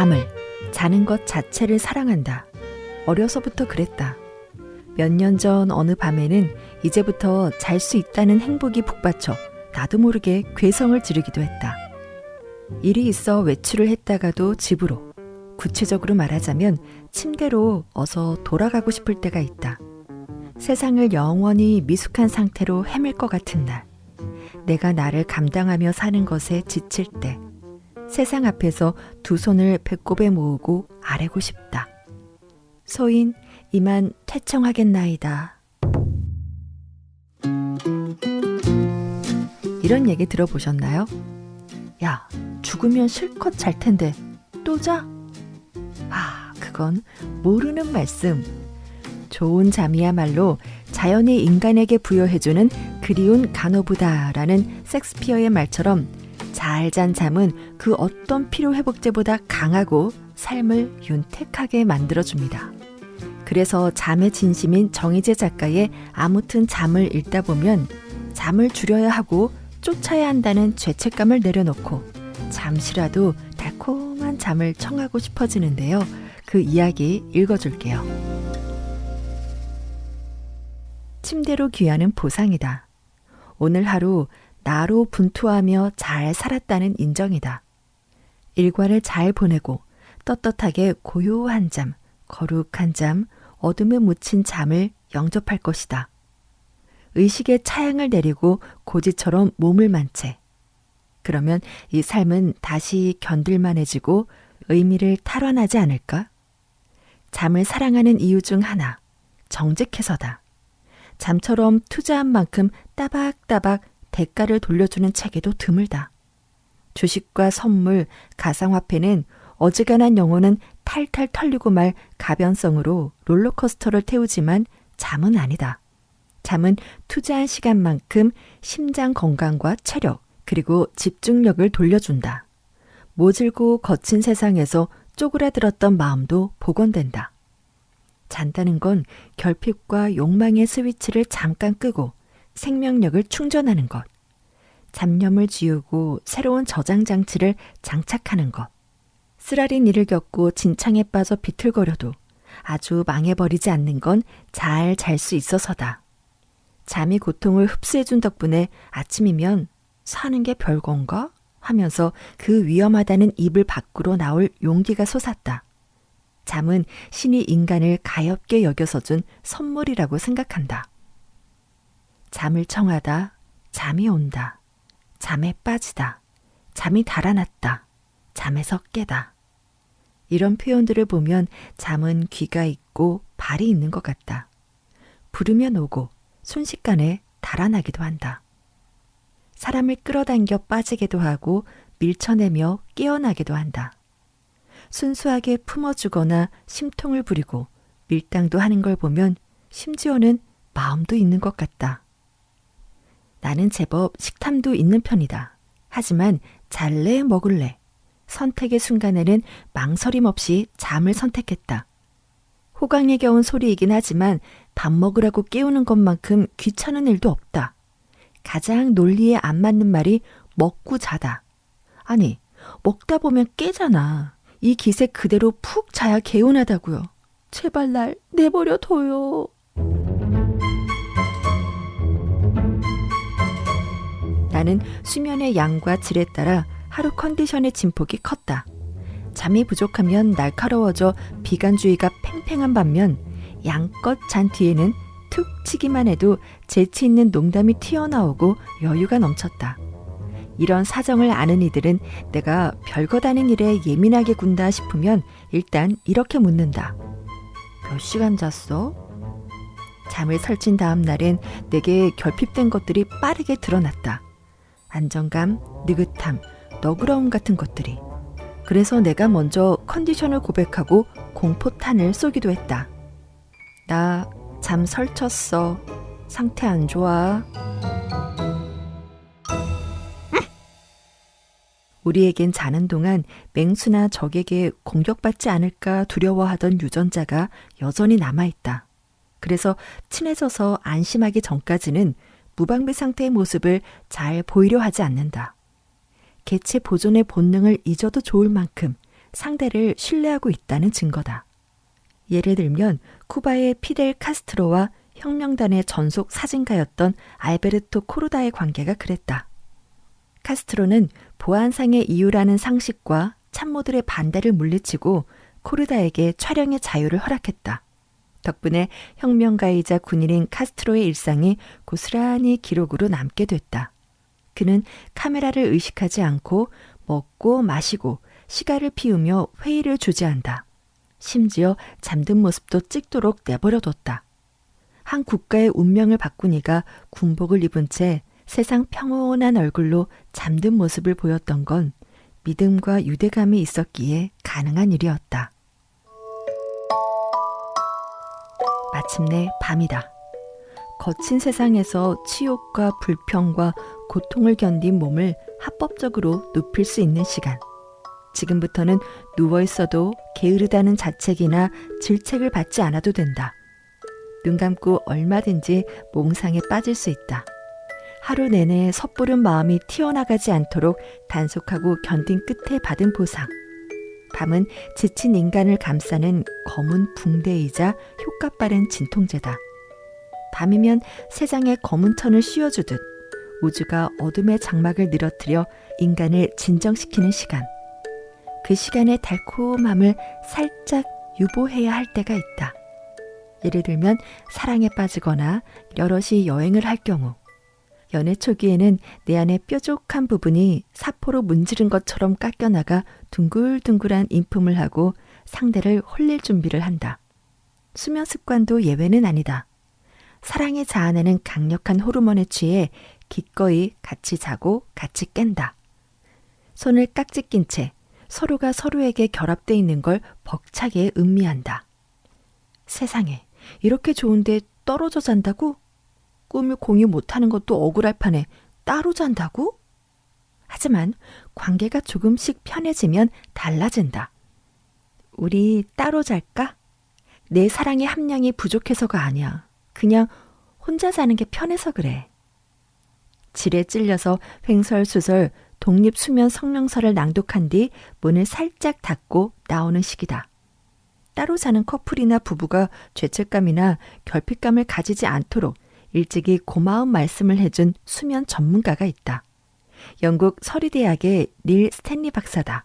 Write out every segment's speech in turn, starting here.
잠을, 자는 것 자체를 사랑한다. 어려서부터 그랬다. 몇 년 전 어느 밤에는 이제부터 잘 수 있다는 행복이 북받쳐 나도 모르게 괴성을 지르기도 했다. 일이 있어 외출을 했다가도 집으로, 구체적으로 말하자면 침대로 어서 돌아가고 싶을 때가 있다. 세상을 영원히 미숙한 상태로 헤맬 것 같은 날. 내가 나를 감당하며 사는 것에 지칠 때. 세상 앞에서 두 손을 배꼽에 모으고 아뢰고 싶다. 소인 이만 퇴청하겠나이다. 이런 얘기 들어보셨나요? 야, 죽으면 실컷 잘 텐데 또 자? 아, 그건 모르는 말씀. 좋은 잠이야말로 자연이 인간에게 부여해주는 그리운 간호부다라는 섹스피어의 말처럼 잘 잔 잠은 그 어떤 피로 회복제보다 강하고 삶을 윤택하게 만들어줍니다. 그래서 잠의 진심인 정희재 작가의 아무튼 잠을 읽다 보면 잠을 줄여야 하고 쫓아야 한다는 죄책감을 내려놓고 잠시라도 달콤한 잠을 청하고 싶어지는데요. 그 이야기 읽어줄게요. 침대로 귀하는 보상이다. 오늘 하루 나로 분투하며 잘 살았다는 인정이다. 일과를 잘 보내고 떳떳하게 고요한 잠, 거룩한 잠, 어둠에 묻힌 잠을 영접할 것이다. 의식의 차양을 내리고 고지처럼 몸을 만채. 그러면 이 삶은 다시 견딜만해지고 의미를 탈환하지 않을까? 잠을 사랑하는 이유 중 하나, 정직해서다. 잠처럼 투자한 만큼 따박따박 대가를 돌려주는 체계도 드물다. 주식과 선물, 가상화폐는 어지간한 영혼은 탈탈 털리고 말 가변성으로 롤러코스터를 태우지만 잠은 아니다. 잠은 투자한 시간만큼 심장 건강과 체력, 그리고 집중력을 돌려준다. 모질고 거친 세상에서 쪼그라들었던 마음도 복원된다. 잔다는 건 결핍과 욕망의 스위치를 잠깐 끄고 생명력을 충전하는 것. 잡념을 지우고 새로운 저장 장치를 장착하는 것. 쓰라린 일을 겪고 진창에 빠져 비틀거려도 아주 망해버리지 않는 건 잘 잘 수 있어서다. 잠이 고통을 흡수해준 덕분에 아침이면 사는 게 별건가? 하면서 그 위험하다는 입을 밖으로 나올 용기가 솟았다. 잠은 신이 인간을 가엽게 여겨서 준 선물이라고 생각한다. 잠을 청하다, 잠이 온다. 잠에 빠지다. 잠이 달아났다. 잠에서 깨다. 이런 표현들을 보면 잠은 귀가 있고 발이 있는 것 같다. 부르면 오고 순식간에 달아나기도 한다. 사람을 끌어당겨 빠지기도 하고 밀쳐내며 깨어나기도 한다. 순수하게 품어주거나 심통을 부리고 밀당도 하는 걸 보면 심지어는 마음도 있는 것 같다. 나는 제법 식탐도 있는 편이다. 하지만 잘래 먹을래. 선택의 순간에는 망설임 없이 잠을 선택했다. 호강에 겨운 소리이긴 하지만 밥 먹으라고 깨우는 것만큼 귀찮은 일도 없다. 가장 논리에 안 맞는 말이 먹고 자다. 아니, 먹다 보면 깨잖아. 이 기세 그대로 푹 자야 개운하다고요. 제발 날 내버려 둬요. 나는 수면의 양과 질에 따라 하루 컨디션의 진폭이 컸다. 잠이 부족하면 날카로워져 비관주의가 팽팽한 반면 양껏 잔 뒤에는 툭 치기만 해도 재치 있는 농담이 튀어나오고 여유가 넘쳤다. 이런 사정을 아는 이들은 내가 별것 아닌 일에 예민하게 군다 싶으면 일단 이렇게 묻는다. 몇 시간 잤어? 잠을 설친 다음 날엔 내게 결핍된 것들이 빠르게 드러났다. 안정감, 느긋함, 너그러움 같은 것들이. 그래서 내가 먼저 컨디션을 고백하고 공포탄을 쏘기도 했다. 나 잠 설쳤어. 상태 안 좋아. 우리에겐 자는 동안 맹수나 적에게 공격받지 않을까 두려워하던 유전자가 여전히 남아있다. 그래서 친해져서 안심하기 전까지는 무방비 상태의 모습을 잘 보이려 하지 않는다. 개체 보존의 본능을 잊어도 좋을 만큼 상대를 신뢰하고 있다는 증거다. 예를 들면 쿠바의 피델 카스트로와 혁명단의 전속 사진가였던 알베르토 코르다의 관계가 그랬다. 카스트로는 보안상의 이유라는 상식과 참모들의 반대를 물리치고 코르다에게 촬영의 자유를 허락했다. 덕분에 혁명가이자 군인인 카스트로의 일상이 고스란히 기록으로 남게 됐다. 그는 카메라를 의식하지 않고 먹고 마시고 시가를 피우며 회의를 주재한다. 심지어 잠든 모습도 찍도록 내버려뒀다. 한 국가의 운명을 바꾸니가 군복을 입은 채 세상 평온한 얼굴로 잠든 모습을 보였던 건 믿음과 유대감이 있었기에 가능한 일이었다. 마침내 밤이다. 거친 세상에서 치욕과 불평과 고통을 견딘 몸을 합법적으로 눕힐 수 있는 시간. 지금부터는 누워 있어도 게으르다는 자책이나 질책을 받지 않아도 된다. 눈 감고 얼마든지 몽상에 빠질 수 있다. 하루 내내 섣부른 마음이 튀어나가지 않도록 단속하고 견딘 끝에 받은 보상. 밤은 지친 인간을 감싸는 검은 붕대이자 효과 빠른 진통제다. 밤이면 세상에 검은 천을 씌워주듯 우주가 어둠의 장막을 늘어뜨려 인간을 진정시키는 시간. 그 시간의 달콤함을 살짝 유보해야 할 때가 있다. 예를 들면 사랑에 빠지거나 여럿이 여행을 할 경우 연애 초기에는 내 안의 뾰족한 부분이 사포로 문지른 것처럼 깎여나가 둥글둥글한 인품을 하고 상대를 홀릴 준비를 한다. 수면 습관도 예외는 아니다. 사랑에 자아내는 강력한 호르몬에 취해 기꺼이 같이 자고 같이 깬다. 손을 깍지 낀 채 서로가 서로에게 결합돼 있는 걸 벅차게 음미한다. 세상에 이렇게 좋은데 떨어져 잔다고? 꿈을 공유 못하는 것도 억울할 판에 따로 잔다고? 하지만 관계가 조금씩 편해지면 달라진다. 우리 따로 잘까? 내 사랑의 함량이 부족해서가 아니야. 그냥 혼자 사는 게 편해서 그래. 질에 찔려서 횡설수설 독립수면 성명서를 낭독한 뒤 문을 살짝 닫고 나오는 시기다. 따로 사는 커플이나 부부가 죄책감이나 결핍감을 가지지 않도록 일찍이 고마운 말씀을 해준 수면 전문가가 있다. 영국 서리대학의 닐 스탠리 박사다.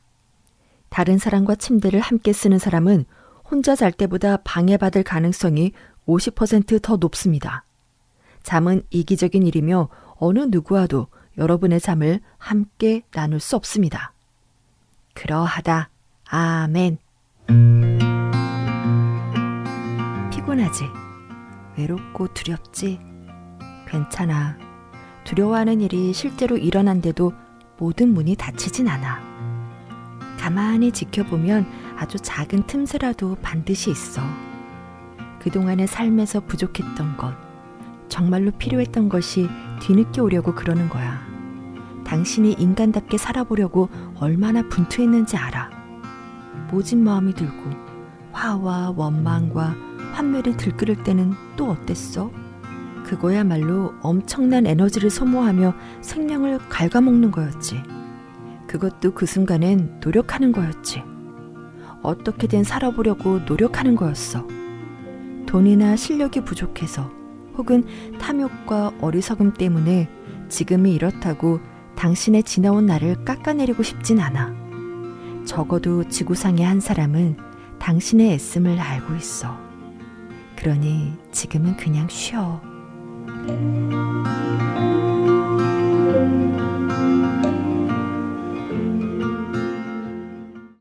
다른 사람과 침대를 함께 쓰는 사람은 혼자 잘 때보다 방해받을 가능성이 50%더 높습니다. 잠은 이기적인 일이며 어느 누구와도 여러분의 잠을 함께 나눌 수 없습니다. 그러하다. 아멘. 피곤하지? 외롭고 두렵지? 괜찮아. 두려워하는 일이 실제로 일어난데도 모든 문이 닫히진 않아. 가만히 지켜보면 아주 작은 틈새라도 반드시 있어. 그동안의 삶에서 부족했던 것, 정말로 필요했던 것이 뒤늦게 오려고 그러는 거야. 당신이 인간답게 살아보려고 얼마나 분투했는지 알아. 모진 마음이 들고 화와 원망과 환멸을 들끓을 때는 또 어땠어? 그거야말로 엄청난 에너지를 소모하며 생명을 갉아먹는 거였지. 그것도 그 순간엔 노력하는 거였지. 어떻게든 살아보려고 노력하는 거였어. 돈이나 실력이 부족해서 혹은 탐욕과 어리석음 때문에 지금이 이렇다고 당신의 지나온 날을 깎아내리고 싶진 않아. 적어도 지구상의 한 사람은 당신의 애씀을 알고 있어. 그러니 지금은 그냥 쉬어. Música